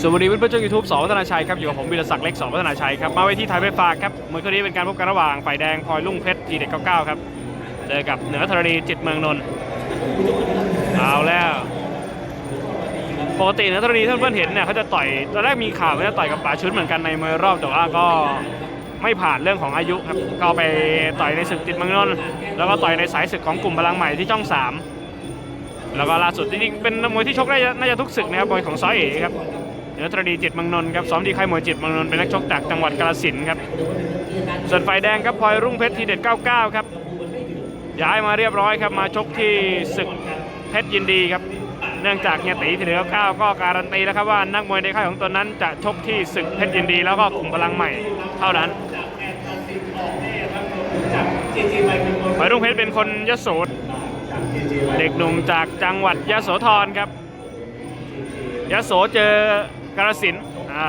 สวัสดีเพื่อนๆช่องยูทูบสองวัฒนาชัยครับอยู่กับผมวิรศักดิ์เล็กสองวัฒนาชัยครับมาไว้ที่ไทยเวฟฟ้าครับมวยคู่นี้เป็นการพบกันระหว่างฝ่ายแดงพลอยลุ่งเพชรทีเด็ด99ครับเจอกับเหนือธรณีจิตเมืองนนท์เอาแล้วปกติเหนือธรณีท่านเพื่อนเห็นเนี่ยเขาจะต่อยตอนแรกมีข่าวว่าจะต่อยกับป่าชุดเหมือนกันในมวยรอบแต่ว่าก็ไม่ผ่านเรื่องของอายุครับก็ไปต่อยในศึกจิตเมืองนน์แล้วก็ต่อยในสายศึกของกลุ่มพลังใหม่ที่ช่องสาม แล้วก็ล่าสุดจริงๆเป็นมวยที่ชกได้น่าจะทุกศึกนะครับมวยของซ้อยเอกครับเหนือตรดีจิตมังนนท์ครับซ้อมที่ค่ายมวยจิตมังนนท์เป็นนักชกจากจังหวัดกาฬสินธุ์ครับส่วนฝ่ายแดงครับพลอยรุ่งเพชรทีเด็ด 99 ครับย้ายมาเรียบร้อยครับมาชกที่ศึกเพชรยินดีครับเนื่องจากเฮียตีทีเด็ด 99 ก็การันตีแล้วครับว่านักมวยในค่ายของตนนั้นจะชกที่ศึกเพชรยินดี แล้วก็กลุ่มพลังใหม่เท่านั้นพลอยรุ่งเพชรเป็นคนยโสธร เด็กหนุ่มจากจังหวัดยะโสธรครับยะโสเจอกาฬสินอ่า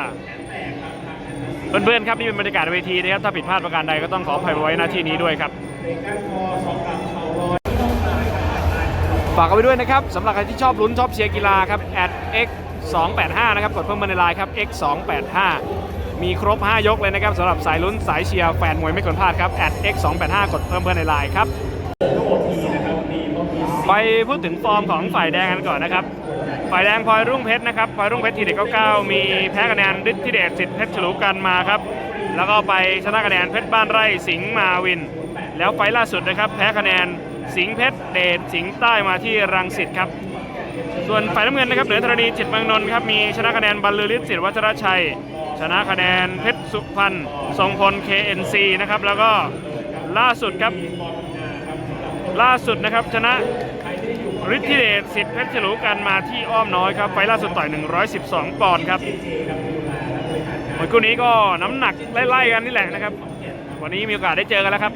เพื่อนๆครับนี่เป็นบรรยากาศเวทีนะครับถ้าผิดพลาดประการใดก็ต้องขออภัยไว้หน้าที่นี้ด้วยครับฝากเอาไว้ด้วยนะครับสำหรับใครที่ชอบลุ้นชอบเชียร์กีฬาครับ x 2 8 5นะครับกดเพิ่มมาในไลน์ครับ x 2 8 5มีครบ 5 ยกเลยนะครับสำหรับสายลุ้นสายเชียร์แฟนมวยไม่ควรพลาดครับ x 2 8 5กดเพิ่มเพื่อนในไลน์ครับ ไปพูดถึงฟอร์มของฝ่ายแดงกันก่อนนะครับ ฝ่ายแดงพลอยรุ่งเพชรนะครับพลอยรุ่งเพชรทีเด็ด99 มีแพ้คะแนนฤทธิเดชสิทธิ์เพชรฉลูกันมาครับ แล้วก็ไปชนะคะแนนเพชรบ้านไร่สิงห์มาวิน แล้วไฟล์ล่าสุดนะครับ แพ้คะแนนสิงห์เพชรเดชสิงห์ใต้มาที่รังสิตครับ ส่วนฝ่ายน้ำเงินนะครับเหนือธรณีจิตเมืองนนท์ครับมีชนะคะแนนบรรลือฤทธิ์สิทธิ์วัชรชัย ชนะคะแนนเพชรสุพรรณทรงพล KNC นะครับแล้วก็ล่าสุดครับล่าสุดนะครับชนะ ฤทธิเดชสิทธิ์เพชรฉลูกันมาที่อ้อมน้อยครับ ไฟล่าสุดต่อย 112 ปอนด์ครับมวยคู่นี้ก็น้ำหนักไล่ๆกันนี่แหละนะครับ วันนี้มีโอกาสได้เจอกันแล้วครับ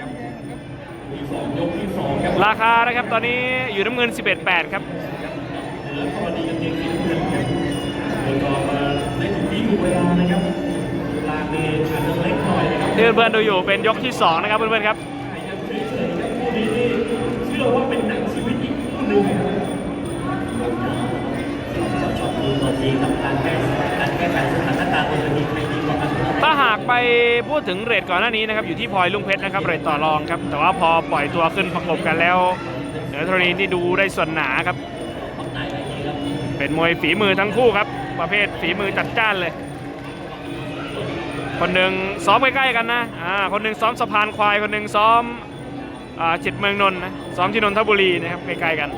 ราคานะครับตอนนี้อยู่น้ำเงิน 11.8 ครับที่เพื่อนๆดูอยู่เป็นยกที่ 2 นะครับเพื่อนๆครับ ถ้าหากไปพูดถึงเรทก่อนหน้านี้นะครับอยู่ที่พลอยลุงเพชรนะครับเรทต่อรองครับ แต่ว่าพอปล่อยตัวขึ้นประกบกันแล้วเหนือธรณีที่ดูได้ส่วนหนาครับ เป็นมวยฝีมือทั้งคู่ครับ ประเภทฝีมือจัดจ้านเลย คนหนึ่งซ้อมใกล้ๆกันนะอ่าคนหนึ่งซ้อมสะพานควายคนหนึ่งซ้อม จิตเมืองนนท์นะซ้อมที่นนทบุรีนะครับใกล้ๆกัน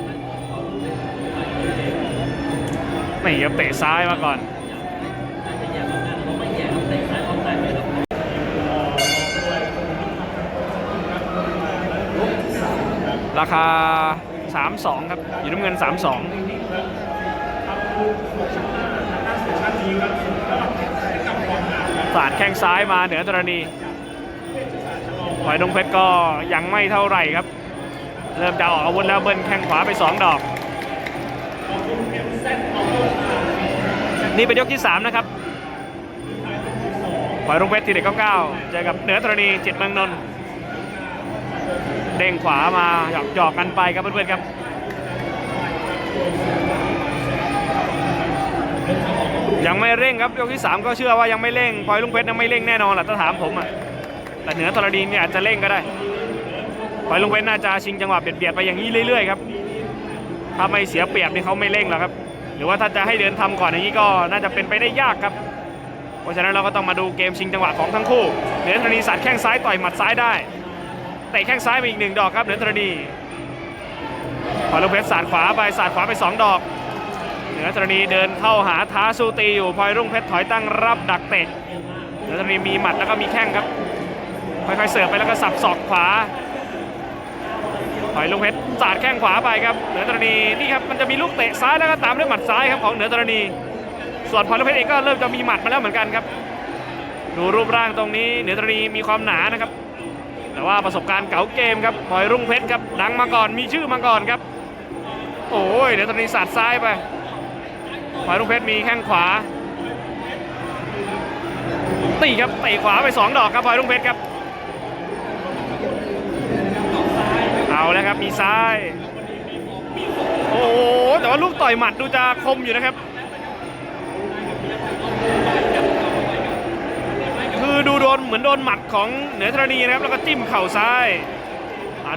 นี่ครับเตะซ้ายมาก่อนราคา 32 ครับ อยู่น้ำเงิน 32สาดแข้งซ้ายมาเหนือตรณี อยดงเพชรก็ยังไม่เท่าไหร่ครับ เริ่มจะออกอาวุธแล้วเบิ้ลแข้งขวาไป 2 ดอก นี่เป็นยกที่ 3 นะครับหอยดงเพชรทีเด็ก99เจอกับเหนือตรณีจิตเมืองนนท์เด้งขวามาหยอกหยอกกันไปครับเพื่อนๆครับยังไม่เร่งครับยกที่ 3 ก็เชื่อว่ายังไม่เร่งพลอยลุงเพชรยังไม่เร่งแน่นอนแหละถ้าถามผมอะ แต่เหนือธรณีเนี่ยอาจจะเร่งก็ได้พลอยลงเพชรน่าจะชิงจังหวะเบียดๆไปอย่างนี้เรื่อยๆครับถ้าไม่เสียเปรียบนี่เขาไม่เร่งหรอกครับ หรือว่าถ้าจะให้เดินทำก่อนอย่างนี้ก็น่าจะเป็นไปได้ยากครับ เพราะฉะนั้นเราก็ต้องมาดูเกมชิงจังหวะของทั้งคู่ เหนือธรณีสัตว์แข้งซ้ายต่อยหมัดซ้ายได้เตะแข้งซ้ายไปอีกหนึ่งดอกครับเหนือตรณีพอลูกเพชรสาดขวาไปสาดขวาไปสองดอก เหนือตรณีเดินเข้าหาท้าสู้ตีอยู่พลอยรุ่งเพชรถอยตั้งรับดักเตะเหนือตรณีมีหมัดแล้วก็มีแข้งครับ ค่อยๆเสิร์ฟไปแล้วก็สับศอกขวาพลอยรุ่งเพชรสาดแข้งขวาไปครับเหนือตรณีนี่ครับมันจะมีลูกเตะซ้ายแล้วก็ตามด้วยหมัดซ้ายครับของเหนือตรณี ส่วนพลอยรุ่งเพชรเองก็เริ่มจะมีหมัดมาแล้วเหมือนกันครับ ดูรูปร่างตรงนี้เหนือตรณีมีความหนานะครับ แต่ว่าประสบการณ์เก๋าเกมครับพลอยรุ่งเพชรครับดังมาก่อนมีชื่อมาก่อนครับ โอ้ยเดี๋ยวตอนนี้สาดซ้ายไปพลอยรุ่งเพชรมีแข้งขวาตีครับเตะขวาไปสองดอกครับพลอยรุ่งเพชรครับ แล้วครับ มีซ้าย โอ้แต่ว่าลูกต่อยหมัดดูจะคมอยู่นะครับ คือดูโดนเหมือนโดนหมัดของเหนือธรณีนะครับ แล้วก็จิ้มเข่าซ้าย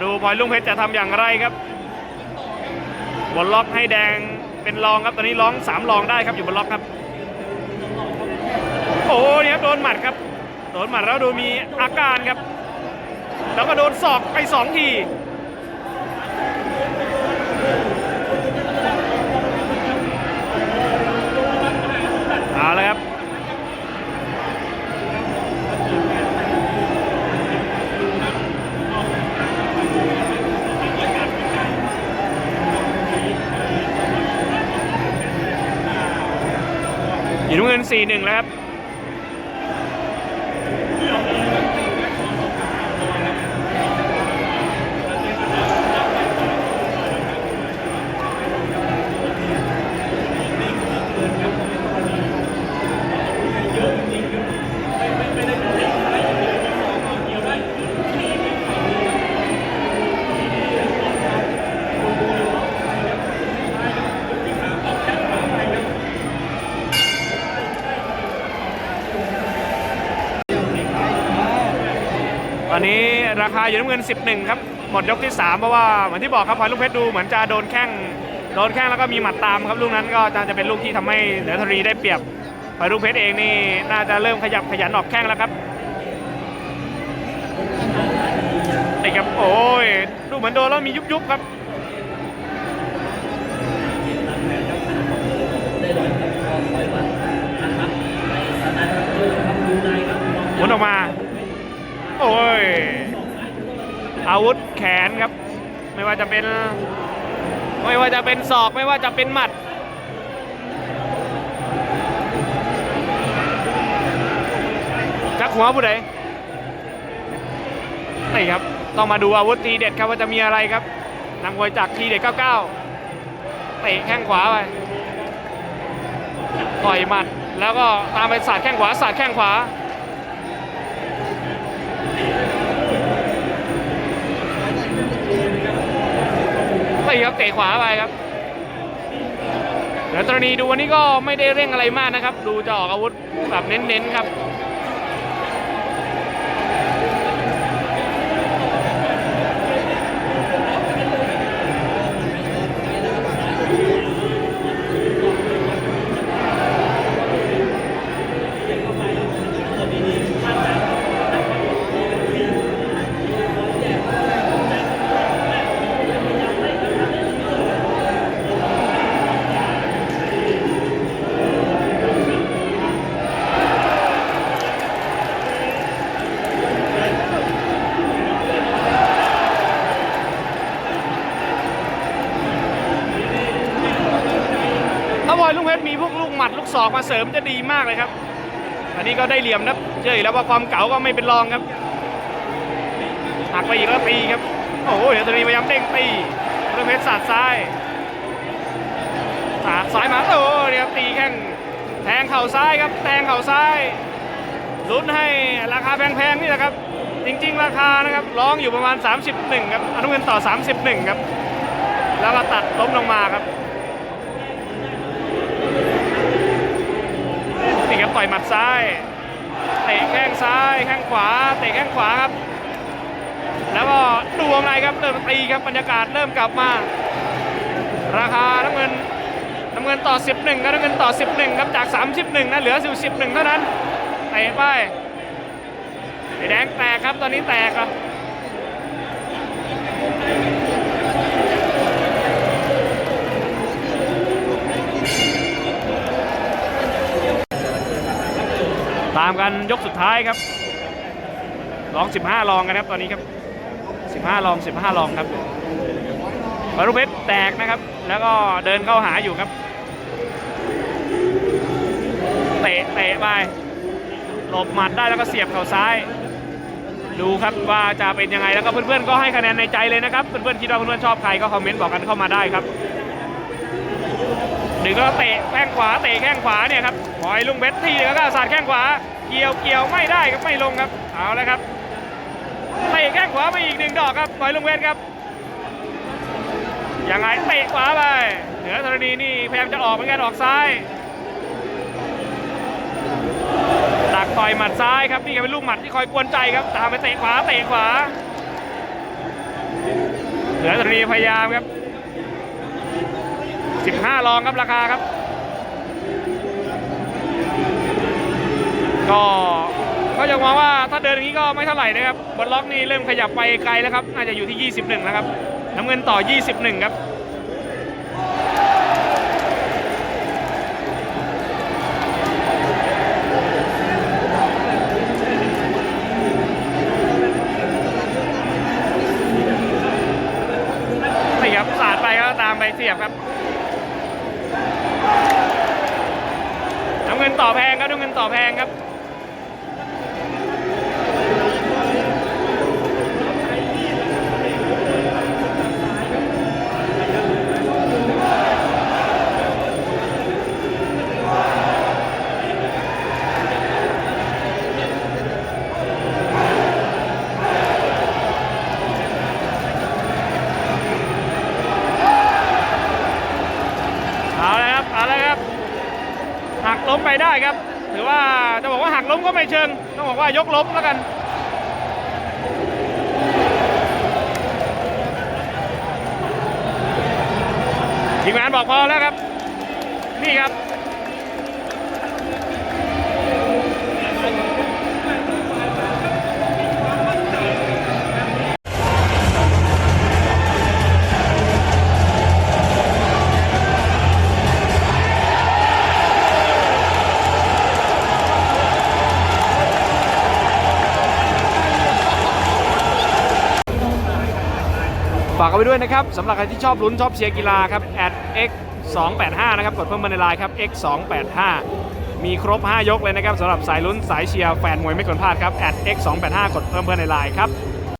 ดูพลอยลุงเพชรจะทำอย่างไรครับบนล็อกให้แดงเป็นรองครับ ตอนนี้ร้องสามรองได้ครับอยู่บนล็อกครับ โอ้โหนี่ครับโดนหมัดครับ โดนหมัดแล้วดูมีอาการครับ แล้วก็โดนศอกไปสองที เอาแล้วครับอยู่น้ำเงิน 4-1 แล้วครับ คาอยู่น้ำเงิน 11 ครับ หมดยกที่ 3 เพราะว่าเหมือนที่บอกครับพลอยลูกเพชรดูเหมือนจะโดนแข้งโดนแข้งแล้วก็มีหมัดตามครับลูกนั้นก็จะเป็นลูกที่ทำให้เหนือธรีได้เปรียบพลอยลูกเพชรเองนี่น่าจะเริ่มขยับขยันออกแข้งแล้วครับนี่ครับโอ้ยดูเหมือนโดนแล้วมียุบยุบครับหมุนออกมา โอ้ย อาวุธแขนครับ ไม่ว่าจะเป็น ไม่ว่าจะเป็นศอกไม่ว่าจะเป็นหมัดจักหัวผู้ใดนี่ครับ ต้องมาดูอาวุธทีเด็ดครับว่าจะมีอะไรครับนักมวยจากทีเด็ด99เตะแข้งขวาไปต่อยหมัด แล้วก็ตามไปสาดแข้งขวาสาดแข้งขวา ยครับเตะขวาไปครับเดี๋ยวตรณีดูวันนี้ก็ไม่ได้เร่งอะไรมากนะครับ ดูจะออกอาวุธแบบเน้นๆครับ ศอกมาเสริมจะดีมากเลยครับ อันนี้ก็ได้เหลี่ยมนะเชื่ออยู่แล้วว่าความเก๋าก็ไม่เป็นรองครับหักไปอีกแล้วตีครับ โอ้โหเดี๋ยวตอนนี้พยายามเด้งตีลุงเพชรสาดซ้ายสาดซ้ายมาโอ้เนี่ยครับตีแข้งแทงเข่าซ้ายครับ แทงเข่าซ้ายลุ้นให้ราคาแพงๆนี่แหละครับ จริง ๆ ราคานะครับร้องอยู่ประมาณ 31 ครับอนุเงินต่อ 31 ครับ แล้วก็ตัดล้มลงมาครับ นี่ครับต่ อยหมัดซ้ายเตะแข้งซ้ายแข้งขวาเตะแข้งขวาครับ แล้วก็ดูวงในครับเริ่มตีครับบรรยากาศเริ่มกลับมา ราคาน้ำเงินน้ำเงินต่อ 11ครับน้ำเงินต่อ 11ครับจาก 31นะเหลืออยู่11เท่านั้นเตะไปไอแดงแตกครับตอนนี้แตกครับามกันยกสุดท้ายครับลอง 15 ลองกันครับตอนนี้ครับ 15 ลอง 15 ลองครับบารุเพชรแตกนะครับ แล้วก็เดินเข้าหาอยู่ครับ เตะเตะไปหลบหมัดได้แล้วก็เสียบเข่าซ้าย ดูครับว่าจะเป็นยังไงแล้วก็เพื่อนๆก็ให้คะแนนในใจเลยนะครับ เพื่อนๆคิดว่าเพื่อนๆชอบใครก็คอมเมนต์บอกกันเข้ามาได้ครับ ดึงแล้วเตะแข้งขวาเตะแข้งขวาเนี่ยครับปล่อยลุงเบสทีแล้วก็สาดแข้งขวา เกี่ยวเกี่ยวไม่ได้ครับไม่ลงครับเอาแล้วครับเตะแข้งขวาไปอีกหนึ่งดอกครับปล่อยลุงเบสครับยังไงเตะขวาไปเหนือธรณีนี่พยายามจะออกเหมือนกันออกซ้ายดักต่อยหมัดซ้ายครับนี่ก็เป็นลูกหมัดที่คอยกวนใจครับตามไปเตะขวาเตะขวาเหลือตรีพยายามครับ 15ลองครับราคาครับ ก็ก็ยังมองว่าถ้าเดินอย่างนี้ก็ไม่เท่าไหร่นะครับบนล็อกนี่เริ่มขยับไปไกลแล้วครับ น่าจะอยู่ที่ 21 แล้วครับ น้ำเงินต่อ 21 ครับนี่ครับสาดไปก็ตามไปเสียบครับ น้ำเงินต่อแพงครับน้ำเงินต่อแพงครับ เอาเลยครับ เอาเลยครับ หักล้มไปได้ครับ ถือว่าจะบอ ก็ไม่เชิง ต้องบอกว่ายกล้มแล้วกัน ทีมงานบอกพอแล้วครับากเอาไปด้วยนะครับสำหรับใครที่ชอบลุ้นชอบเชียร์กีฬาครับ x 2 8 5นะครับกดเพิ่มมาในไลน์ครับ x 2 8 5มีครบ 5 ยกเลยนะครับสำหรับสายลุ้นสายเชียร์แฟนมวยไม่ควรพลาดครับ x 2 8 5กดเพิ่มเพื่อนในไลน์ครับ